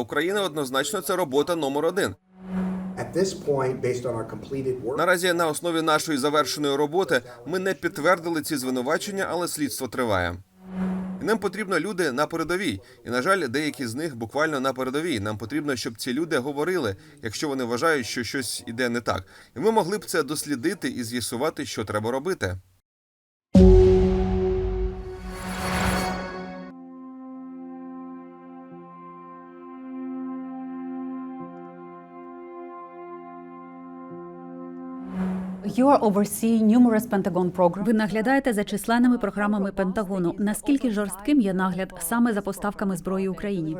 Україна однозначно це робота номер один. Наразі на основі нашої завершеної роботи ми не підтвердили ці звинувачення, але слідство триває. І нам потрібно люди на передовій. І на жаль, деякі з них буквально на передовій. Нам потрібно, щоб ці люди говорили, якщо вони вважають, що щось іде не так. І ми могли б це дослідити і з'ясувати, що треба робити. Ви наглядаєте за численними програмами Пентагону. Наскільки жорстким є нагляд саме за поставками зброї Україні?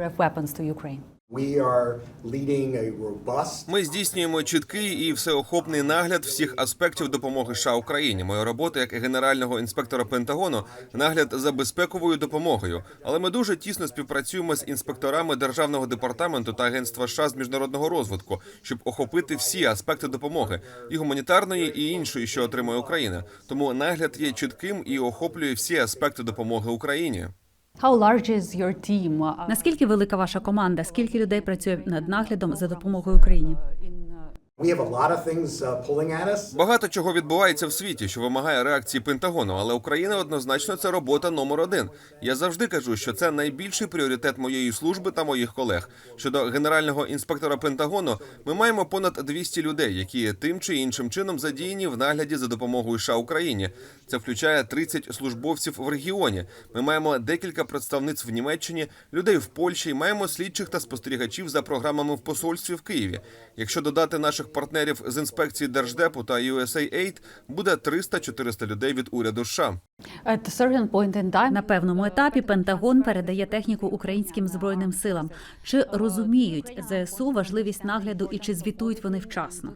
Ми здійснюємо чіткий і всеохопний нагляд всіх аспектів допомоги США Україні. Моя робота як генерального інспектора Пентагону нагляд за безпековою допомогою. Але ми дуже тісно співпрацюємо з інспекторами державного департаменту та агентства США з міжнародного розвитку, щоб охопити всі аспекти допомоги і гуманітарної, і іншої, що отримує Україна. Тому нагляд є чітким і охоплює всі аспекти допомоги Україні. How large is your team? Наскільки велика ваша команда? Скільки людей працює над наглядом за допомогою Україні? Багато чого відбувається в світі, що вимагає реакції Пентагону, але Україна однозначно це робота номер один. Я завжди кажу, що це найбільший пріоритет моєї служби та моїх колег. Щодо генерального інспектора Пентагону, ми маємо понад 200 людей, які тим чи іншим чином задіяні в нагляді за допомогою США Україні. Це включає 30 службовців в регіоні. Ми маємо декілька представниць в Німеччині, людей в Польщі, маємо слідчих та спостерігачів за програмами в посольстві в Києві. Якщо додати наших партнерів з інспекції Держдепу та USAID, буде 300-400 людей від уряду США. На певному етапі Пентагон передає техніку українським збройним силам. Чи розуміють ЗСУ важливість нагляду і чи звітують вони вчасно?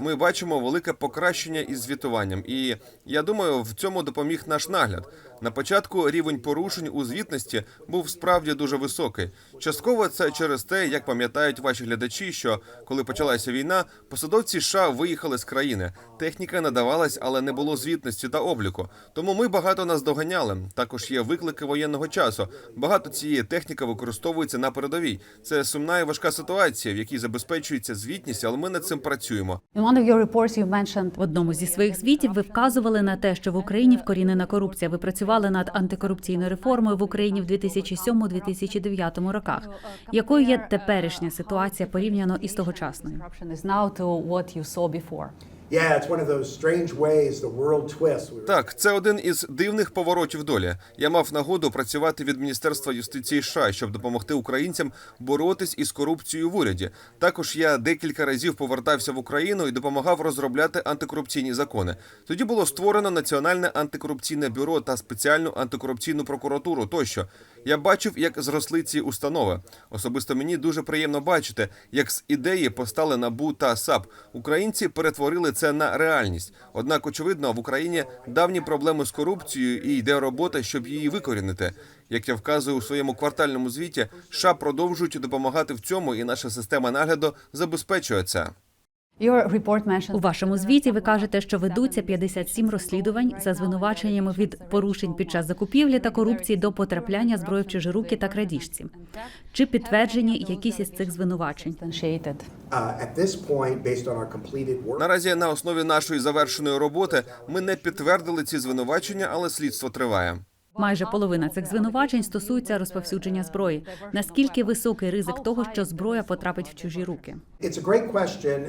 Ми бачимо велике покращення із звітуванням, і я думаю, в цьому допоміг наш нагляд. На початку рівень порушень у звітності був справді дуже високий. Частково це через те, як пам'ятають ваші глядачі, що коли почалася війна, посадовці США виїхали з країни. Техніка надавалась, але не було звітності та обліку. Тому ми багато нас доганяли. Також є виклики воєнного часу. Багато цієї техніки використовується на передовій. Це сумна і важка ситуація, в якій забезпечується звітність, але ми над цим працюємо. В одному зі своїх звітів ви вказували на те, що в Україні вкорінена корупція. Ви працювали над антикорупційною реформою в Україні в 2007-2009 роках. Якою є теперішня ситуація порівняно із тогочасною? Так, це один із дивних поворотів долі. Я мав нагоду працювати від Міністерства юстиції США, щоб допомогти українцям боротись із корупцією в уряді. Також я декілька разів повертався в Україну і допомагав розробляти антикорупційні закони. Тоді було створено Національне антикорупційне бюро та спеціальну антикорупційну прокуратуру. Тощо я бачив, як зросли ці установи. Особисто мені дуже приємно бачити, як з ідеї постали НАБУ та САП. Українці перетворили це на реальність. Однак, очевидно, в Україні давні проблеми з корупцією і йде робота, щоб її викорінити. Як я вказую у своєму квартальному звіті, США продовжують допомагати в цьому, і наша система нагляду забезпечує це. У вашому звіті ви кажете, що ведуться 57 розслідувань за звинуваченнями від порушень під час закупівлі та корупції до потрапляння зброї в чужі руки та крадіжці. Чи підтверджені якісь із цих звинувачень? Uh, Наразі на основі нашої завершеної роботи ми не підтвердили ці звинувачення, але слідство триває. Майже половина цих звинувачень стосується розповсюдження зброї. Наскільки високий ризик того, що зброя потрапить в чужі руки?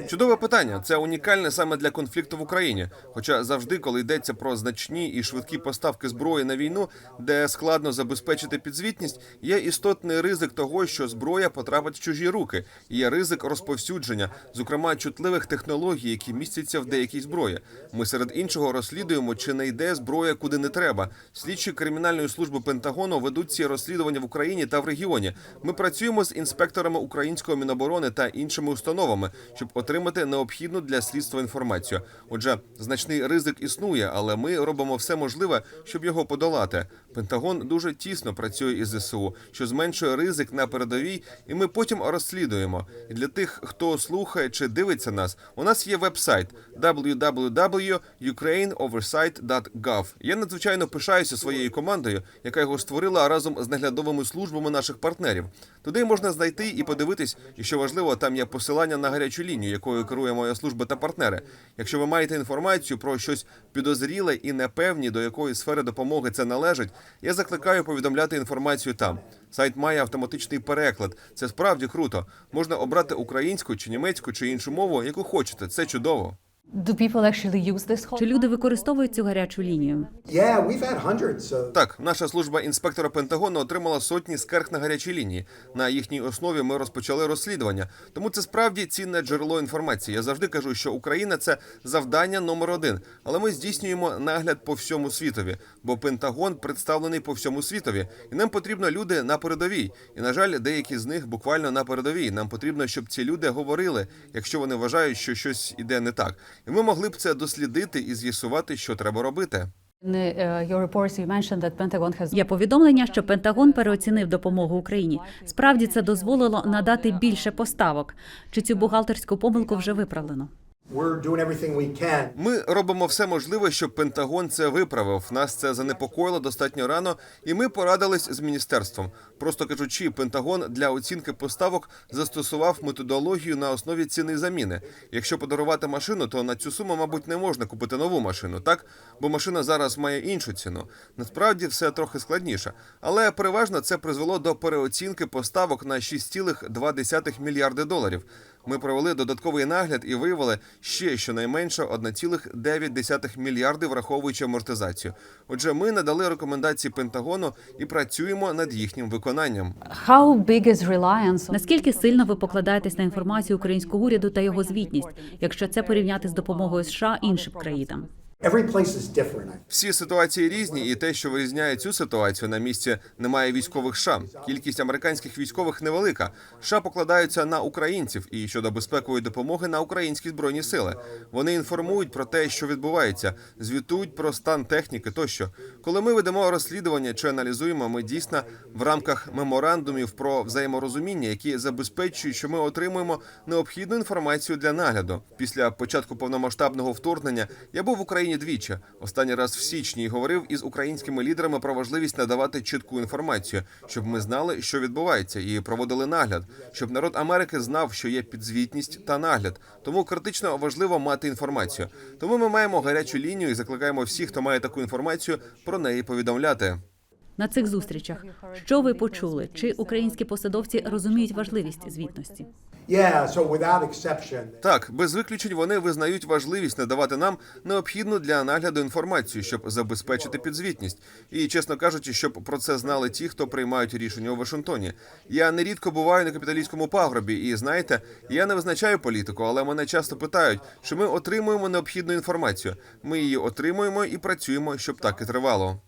Чудове питання. Це унікальне саме для конфлікту в Україні. Хоча завжди, коли йдеться про значні і швидкі поставки зброї на війну, де складно забезпечити підзвітність, є істотний ризик того, що зброя потрапить в чужі руки. І Є ризик розповсюдження, зокрема чутливих технологій, які містяться в деякій зброї. Ми серед іншого розслідуємо, чи не йде зброя куди не треба. Слідчі кримінальної служби Пентагону ведуть ці розслідування в Україні та в регіоні. Ми працюємо з інспекторами українського міноборони та іншими установами, щоб отримати необхідну для слідства інформацію. Отже, значний ризик існує, але ми робимо все можливе, щоб його подолати. Пентагон дуже тісно працює із ЗСУ, що зменшує ризик на передовій, і ми потім розслідуємо. І для тих, хто слухає чи дивиться нас, у нас є веб-сайт www.ukraineoversight.gov. Я надзвичайно пишаюся своєю командою, яка його створила разом з наглядовими службами наших партнерів. Туди можна знайти і подивитись, і що важливо, там є посилання на гарячу лінію, якою керує моя служба та партнери. Якщо ви маєте інформацію про щось підозріле і непевні, до якої сфери допомоги це належить, я закликаю повідомляти інформацію там. Сайт має автоматичний переклад. Це справді круто. Можна обрати українську чи німецьку чи іншу мову, яку хочете. Це чудово. Do people actually use this Чи люди використовують цю гарячу лінію? Yeah, we've had hundreds of Так, наша служба інспектора Пентагону отримала сотні скарг на гарячій лінії. На їхній основі ми розпочали розслідування. Тому це справді цінне джерело інформації. Я завжди кажу, що Україна це завдання номер один. Але ми здійснюємо нагляд по всьому світові, бо Пентагон представлений по всьому світові, і нам потрібно люди на передовій. І на жаль, деякі з них буквально на передовій. Нам потрібно, щоб ці люди говорили, якщо вони вважають, що щось іде не так. І ми могли б це дослідити і з'ясувати, що треба робити. Has Є повідомлення, що Пентагон переоцінив допомогу Україні. Справді це дозволило надати більше поставок. Чи цю бухгалтерську помилку вже виправлено? Ми робимо все можливе, щоб Пентагон це виправив. Нас це занепокоїло достатньо рано, і ми порадились з міністерством. Просто кажучи, Пентагон для оцінки поставок застосував методологію на основі ціни заміни. Якщо подарувати машину, то на цю суму, мабуть, не можна купити нову машину, так? Бо машина зараз має іншу ціну. Насправді все трохи складніше, але переважно це призвело до переоцінки поставок на 6,2 мільярди доларів. Ми провели додатковий нагляд і виявили ще щонайменше 1,9 мільярди, враховуючи амортизацію. Отже, ми надали рекомендації Пентагону і працюємо над їхнім виконанням. how big is reliance on Наскільки сильно ви покладаєтесь на інформацію українського уряду та його звітність, якщо це порівняти з допомогою США іншим країнам? Всі ситуації різні, і те, що вирізняє цю ситуацію, на місці немає військових США. Кількість американських військових невелика. США покладаються на українців і щодо безпекової допомоги на українські збройні сили. Вони інформують про те, що відбувається, звітують про стан техніки тощо. Коли ми ведемо розслідування чи аналізуємо, ми дійсно в рамках меморандумів про взаєморозуміння, які забезпечують, що ми отримуємо необхідну інформацію для нагляду. Після початку повномасштабного вторгнення я був в Україні двічі. Останній раз в січні говорив із українськими лідерами про важливість надавати чітку інформацію, щоб ми знали, що відбувається, і проводили нагляд, щоб народ Америки знав, що є підзвітність та нагляд. Тому критично важливо мати інформацію. Тому ми маємо гарячу лінію і закликаємо всіх, хто має таку інформацію, про неї повідомляти. На цих зустрічах що ви почули? Чи українські посадовці розуміють важливість звітності? Так, без виключень вони визнають важливість надавати нам необхідну для нагляду інформацію, щоб забезпечити підзвітність. І, чесно кажучи, щоб про це знали ті, хто приймають рішення у Вашингтоні. Я нерідко буваю на капіталістському пагорбі, і знаєте, я не визначаю політику, але мене часто питають, чи ми отримуємо необхідну інформацію. Ми її отримуємо і працюємо, щоб так і тривало.